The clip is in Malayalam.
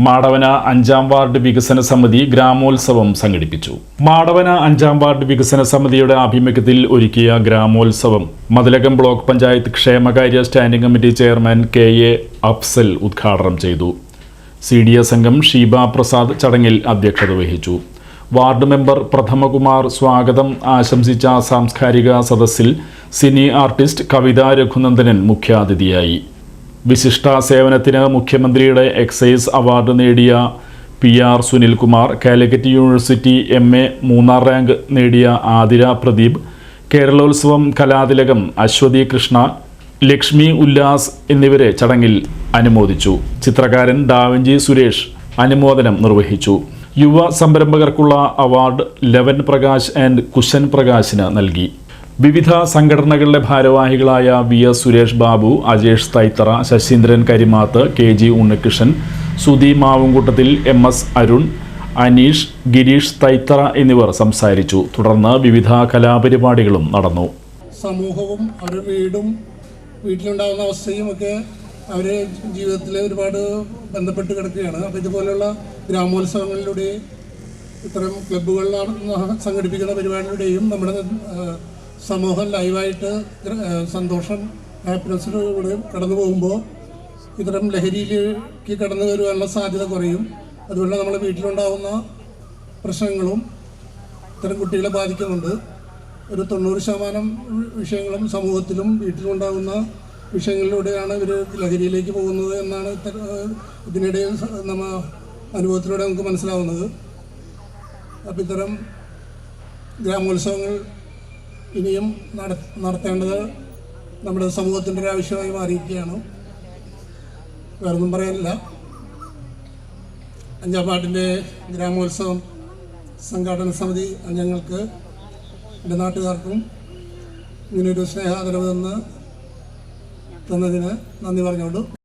മാടവന അഞ്ചാം വാർഡ് വികസന സമിതി ഗ്രാമോത്സവം സംഘടിപ്പിച്ചു. മാടവന അഞ്ചാം വാർഡ് വികസന സമിതിയുടെ ആഭിമുഖ്യത്തിൽ ഒരുക്കിയ ഗ്രാമോത്സവം മതിലകം ബ്ലോക്ക് പഞ്ചായത്ത് ക്ഷേമകാര്യ standing committee chairman K A Afsal ഉദ്ഘാടനം ചെയ്തു. സി ഡി എസ് അംഗം ഷീബ പ്രസാദ് ചടങ്ങിൽ അധ്യക്ഷത വഹിച്ചു. വാർഡ് മെമ്പർ പ്രഥമകുമാർ സ്വാഗതം. ആശംസിച്ച സാംസ്കാരിക സദസ്സിൽ സിനി ആർട്ടിസ്റ്റ് കവിത രഘുനന്ദനൻ മുഖ്യാതിഥിയായി. വിശിഷ്ട സേവനത്തിന് മുഖ്യമന്ത്രിയുടെ എക്സൈസ് അവാർഡ് നേടിയ P R Sunilkumar Calicut university M A മൂന്നാം റാങ്ക് നേടിയ ആതിര പ്രദീപ് കേരളോത്സവം കലാതിലകം അശ്വതി കൃഷ്ണ ലക്ഷ്മി ഉല്ലാസ് എന്നിവരെ ചടങ്ങിൽ അനുമോദിച്ചു. ചിത്രകാരൻ ഡാവിഞ്ചി സുരേഷ് അനുമോദനം നിർവഹിച്ചു. യുവ സംരംഭകർക്കുള്ള award eleven Prakash and Kushan പ്രകാശിന് നൽകി. വിവിധ സംഘടനകളുടെ ഭാരവാഹികളായ V S Suresh Babu Ajesh Thaithara Sasheendran Karimath K G Unnikrishnan Sudhi Mavumkoottathil M S Arun Aneesh Gireesh Thaithara എന്നിവർ സംസാരിച്ചു. തുടർന്ന് വിവിധ കലാപരിപാടികളും നടന്നു. സമൂഹവും അവരുടെ വീടും വീട്ടിലുണ്ടാകുന്ന അവസ്ഥയും ഒക്കെ അവരെ ജീവിതത്തിൽ ഒരുപാട് ബന്ധപ്പെട്ട് കിടക്കുകയാണ്. അപ്പോൾ ഇതുപോലെയുള്ള ഗ്രാമോത്സവങ്ങളിലൂടെ ഇത്തരം ക്ലബുകളിലാണ് സംഘടിപ്പിക്കുന്ന പരിപാടികളുടെയും നമ്മുടെ സമൂഹം ലൈവായിട്ട് സന്തോഷം ഹാപ്പിനെസ്സിലൂടെ കടന്നു പോകുമ്പോൾ ഇത്തരം ലഹരിയിലേക്ക് കടന്നു വരുവാനുള്ള സാധ്യത കുറയും. അതുപോലെ നമ്മുടെ വീട്ടിലുണ്ടാകുന്ന പ്രശ്നങ്ങളും ഇത്തരം കുട്ടികളെ ബാധിക്കുന്നുണ്ട്. ഒരു തൊണ്ണൂറ് ശതമാനം വിഷയങ്ങളും സമൂഹത്തിലും വീട്ടിലുണ്ടാകുന്ന വിഷയങ്ങളിലൂടെയാണ് ഇവർ ലഹരിയിലേക്ക് പോകുന്നത് എന്നാണ് ഇതിനിടയിൽ നമ്മ അനുഭവത്തിലൂടെ നമുക്ക് മനസ്സിലാവുന്നത്. അപ്പം ഇത്തരം ഗ്രാമോത്സവങ്ങൾ ഇനിയും നട നടത്തേണ്ടത് നമ്മുടെ സമൂഹത്തിന്റെ ഒരു ആവശ്യമായി മാറിയിരിക്കുകയാണ്. വേറൊന്നും പറയാനില്ല. അഞ്ചാം പാട്ടിന്റെ ഗ്രാമോത്സവം സംഘാടന സമിതി അംഗങ്ങൾക്ക് എന്റെ നാട്ടുകാർക്കും ഇങ്ങനൊരു സ്നേഹാദരവ് തന്ന് തന്നതിന് നന്ദി പറഞ്ഞുകൊണ്ട്